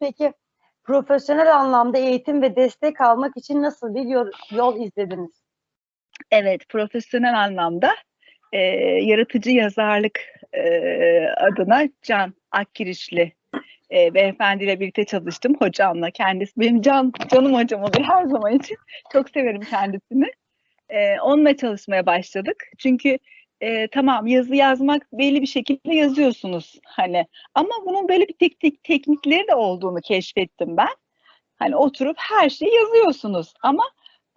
Peki profesyonel anlamda eğitim ve destek almak için nasıl bir yol, izlediniz? Evet, profesyonel anlamda e, yaratıcı yazarlık e, adına Can Akkirişli e, beyefendiyle birlikte çalıştım hocamla. Kendisi benim can canım hocam olur her zaman için. Çok severim kendisini. E, onunla çalışmaya başladık. Çünkü e, tamam yazı yazmak belli bir şekilde yazıyorsunuz hani ama bunun böyle bir teknik teknikleri de olduğunu keşfettim ben. Hani oturup her şeyi yazıyorsunuz ama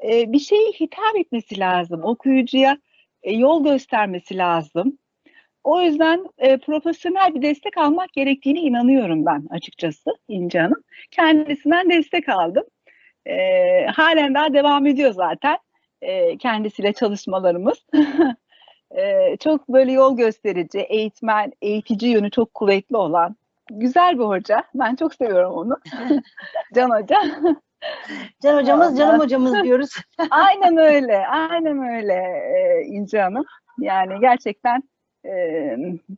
e, bir şeyi hitap etmesi lazım. Okuyucuya e, yol göstermesi lazım. O yüzden e, profesyonel bir destek almak gerektiğine inanıyorum ben açıkçası İnce Hanım. Kendisinden destek aldım. E, halen daha devam ediyor zaten e, kendisiyle çalışmalarımız. e, çok böyle yol gösterici, eğitmen, eğitici yönü çok kuvvetli olan güzel bir hoca. Ben çok seviyorum onu. Can Hoca. Can hocamız, canım hocamız diyoruz. aynen öyle, aynen öyle e, İnce Hanım. Yani gerçekten e,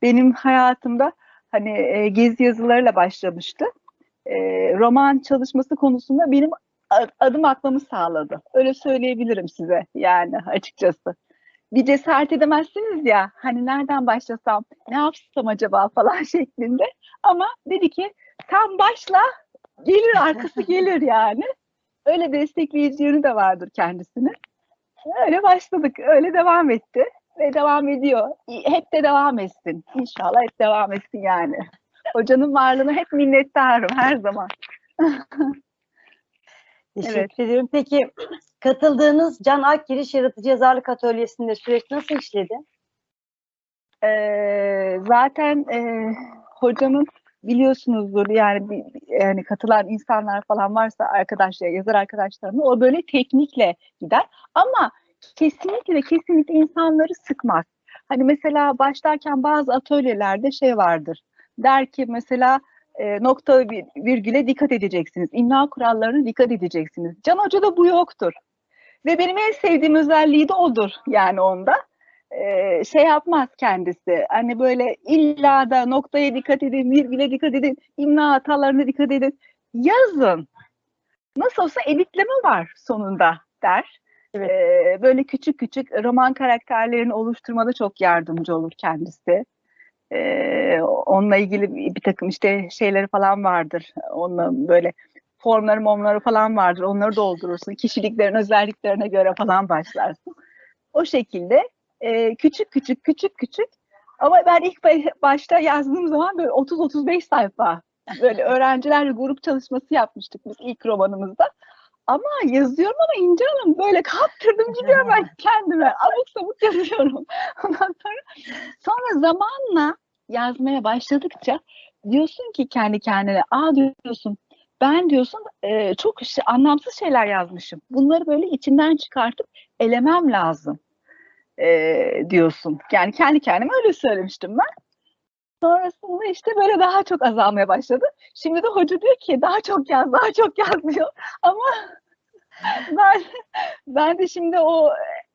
benim hayatımda hani e, gezi yazılarıyla başlamıştı. E, roman çalışması konusunda benim adım atmamı sağladı. Öyle söyleyebilirim size yani açıkçası. Bir cesaret edemezsiniz ya hani nereden başlasam, ne yapsam acaba falan şeklinde. Ama dedi ki sen başla, gelir arkası gelir yani. Öyle destekleyici yönü de vardır kendisinin. Öyle başladık, öyle devam etti ve devam ediyor. Hep de devam etsin. İnşallah hep devam etsin yani. Hocanın varlığına hep minnettarım her zaman. Teşekkür Evet. ediyorum. Peki katıldığınız Can Akgiriş Yaratıcı Yazarlık Atölyesi'nde süreç nasıl işledi? Ee, zaten e, hocamın biliyorsunuzdur yani yani katılan insanlar falan varsa arkadaşlar yazar arkadaşlarım o böyle teknikle gider ama kesinlikle kesinlikle insanları sıkmaz. Hani mesela başlarken bazı atölyelerde şey vardır. Der ki mesela e, nokta vir- virgüle dikkat edeceksiniz. İmla kurallarına dikkat edeceksiniz. Can Hoca'da bu yoktur. Ve benim en sevdiğim özelliği de odur yani onda e, şey yapmaz kendisi. Hani böyle illa da noktaya dikkat edin, virgüle dikkat edin, imla hatalarına dikkat edin. Yazın. Nasıl olsa editleme var sonunda der. Evet. E, böyle küçük küçük roman karakterlerini oluşturmada çok yardımcı olur kendisi. E, onunla ilgili bir bir takım işte şeyleri falan vardır. Onunla böyle formları momları falan vardır. Onları doldurursun. Kişiliklerin özelliklerine göre falan başlarsın. O şekilde e, küçük küçük küçük küçük ama ben ilk ba- başta yazdığım zaman böyle 30-35 sayfa böyle öğrencilerle grup çalışması yapmıştık biz ilk romanımızda. Ama yazıyorum ama İnce Hanım böyle kaptırdım gidiyorum ben kendime. Abuk sabuk yazıyorum. Ondan sonra, sonra zamanla yazmaya başladıkça diyorsun ki kendi kendine aa diyorsun ben diyorsun e, çok işte anlamsız şeyler yazmışım. Bunları böyle içinden çıkartıp elemem lazım e, diyorsun. Yani kendi kendime öyle söylemiştim ben. Sonrasında işte böyle daha çok azalmaya başladı. Şimdi de hoca diyor ki daha çok yaz, daha çok yaz diyor. Ama ben ben de şimdi o,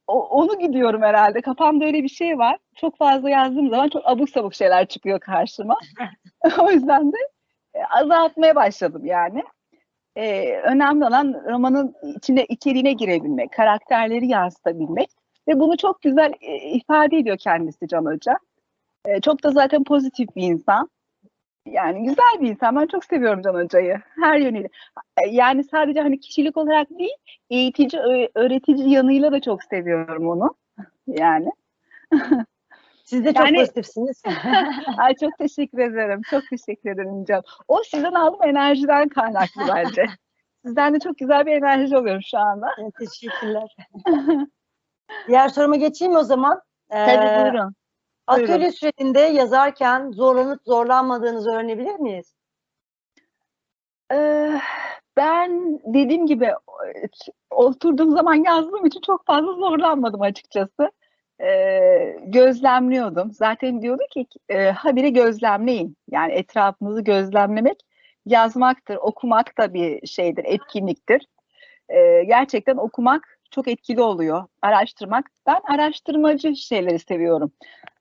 o onu gidiyorum herhalde. Kafamda öyle bir şey var. Çok fazla yazdığım zaman çok abuk sabuk şeyler çıkıyor karşıma. o yüzden de azaltmaya başladım yani. Ee, önemli olan romanın içine içeriğine girebilmek, karakterleri yansıtabilmek ve bunu çok güzel e, ifade ediyor kendisi Can Hoca. E, çok da zaten pozitif bir insan. Yani güzel bir insan. Ben çok seviyorum Can Hoca'yı her yönüyle. E, Yani sadece hani kişilik olarak değil, eğitici, öğretici yanıyla da çok seviyorum onu. Yani. Siz de çok Yani- pozitifsiniz. Ay çok teşekkür ederim. Çok teşekkür ederim Can. O sizden aldığım enerjiden kaynaklı bence. Sizden de çok güzel bir enerji alıyorum şu anda. Evet, Teşekkürler. Diğer soruma geçeyim o zaman? Ee, Tabii buyurun. Atölye buyurun. sürecinde yazarken zorlanıp zorlanmadığınızı öğrenebilir miyiz? Ee, ben dediğim gibi e, oturduğum zaman yazdığım için çok fazla zorlanmadım açıkçası. Ee, gözlemliyordum. Zaten diyordu ki e, habire gözlemleyin. Yani etrafınızı gözlemlemek yazmaktır, okumak da bir şeydir, etkinliktir. Ee, gerçekten okumak çok etkili oluyor. Araştırmak. Ben araştırmacı şeyleri seviyorum.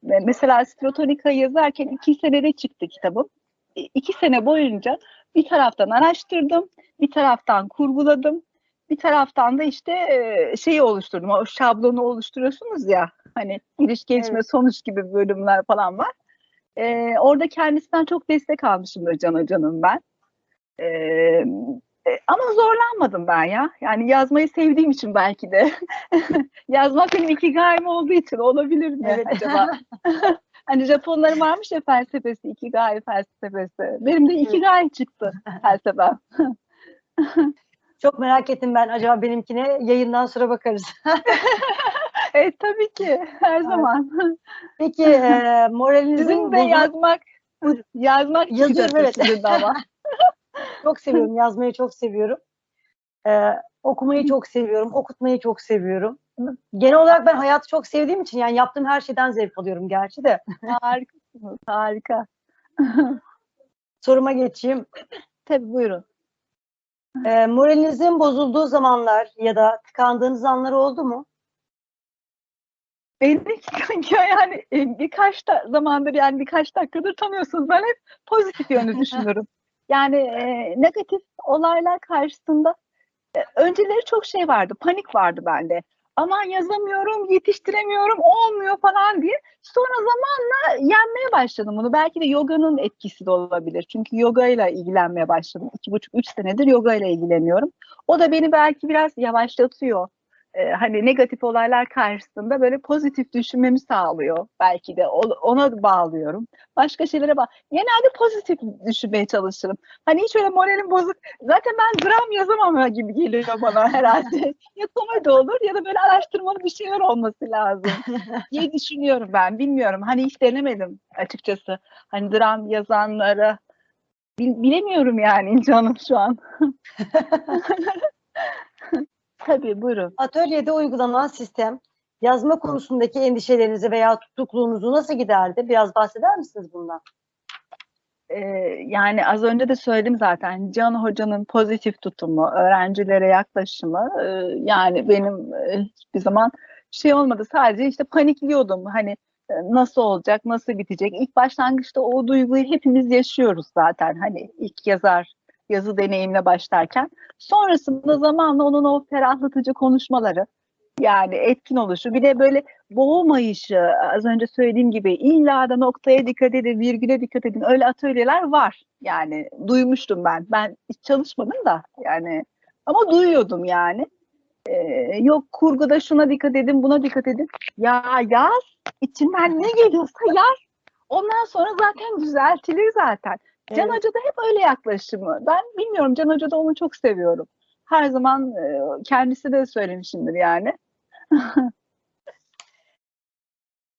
Ve Mesela Strotonika yazarken iki senede çıktı kitabım. İ- İki sene boyunca bir taraftan araştırdım, bir taraftan kurguladım, bir taraftan da işte e, şeyi oluşturdum. O şablonu oluşturuyorsunuz ya. Hani giriş gelişme Evet. sonuç gibi bölümler falan var. E, orada kendisinden çok destek almışımdır Can Hoca'nın ben. E, e, ama zorlanmadım ben ya. Yani yazmayı sevdiğim için belki de. Yazmak benim ikigaim olduğu için olabilir mi Evet. acaba? hani Japonların varmış ya felsefesi, ikigai felsefesi. Benim de ikigai çıktı felsefem. Çok merak ettim ben acaba benimkine yayından sonra bakarız. Evet tabii ki her zaman. Peki e, moralinizin Sizin de bozuk- yazmak yazmak Yazıyorum, evet. ama. çok seviyorum. Yazmayı çok seviyorum. E, okumayı çok seviyorum. Okutmayı çok seviyorum. Genel olarak ben hayatı çok sevdiğim için yani yaptığım her şeyden zevk alıyorum gerçi de. Harikasınız, harika. Soruma geçeyim. Tabii buyurun. E, moralinizin bozulduğu zamanlar ya da tıkandığınız anlar oldu mu? Beni kanka yani e, birkaç da zamandır yani birkaç dakikadır tanıyorsunuz. Ben hep pozitif yönü düşünürüm. Yani e, negatif olaylar karşısında e, önceleri çok şey vardı. Panik vardı bende. Aman yazamıyorum, yetiştiremiyorum, olmuyor falan diye. Sonra zamanla yenmeye başladım bunu. Belki de yoganın etkisi de olabilir. Çünkü yoga ile ilgilenmeye başladım. İki buçuk, üç senedir yoga ile ilgileniyorum. O da beni belki biraz yavaşlatıyor. Ee, hani negatif olaylar karşısında böyle pozitif düşünmemi sağlıyor. Belki de o- ona bağlıyorum. Başka şeylere bak. Genelde pozitif düşünmeye çalışırım. Hani hiç öyle moralim bozuk. Zaten ben dram yazamam gibi geliyor bana herhalde. ya komedi olur ya da böyle araştırmalı bir şeyler olması lazım diye düşünüyorum ben. Bilmiyorum. Hani hiç denemedim açıkçası. Hani dram yazanlara bil- bilemiyorum yani canım şu an. Tabii buyurun. Atölyede uygulanan sistem yazma konusundaki endişelerinizi veya tutukluğunuzu nasıl giderdi? Biraz bahseder misiniz bundan? Ee, yani az önce de söyledim zaten Can Hoca'nın pozitif tutumu, öğrencilere yaklaşımı e, yani benim e, hiçbir zaman şey olmadı. Sadece işte panikliyordum. Hani e, nasıl olacak, nasıl bitecek? İlk başlangıçta o duyguyu hepimiz yaşıyoruz zaten. Hani ilk yazar yazı deneyimle başlarken. Sonrasında zamanla onun o ferahlatıcı konuşmaları yani etkin oluşu bir de böyle boğmayışı az önce söylediğim gibi illa da noktaya dikkat edin, virgüle dikkat edin. Öyle atölyeler var. Yani duymuştum ben. Ben hiç çalışmadım da yani ama duyuyordum yani. Ee, yok kurguda şuna dikkat edin, buna dikkat edin. Ya yaz, içinden ne geliyorsa yaz. Ondan sonra zaten düzeltilir zaten. Can. Hoca da hep öyle yaklaşımı. Ben bilmiyorum Can Hoca da onu çok seviyorum. Her zaman kendisi de söylemişimdir yani.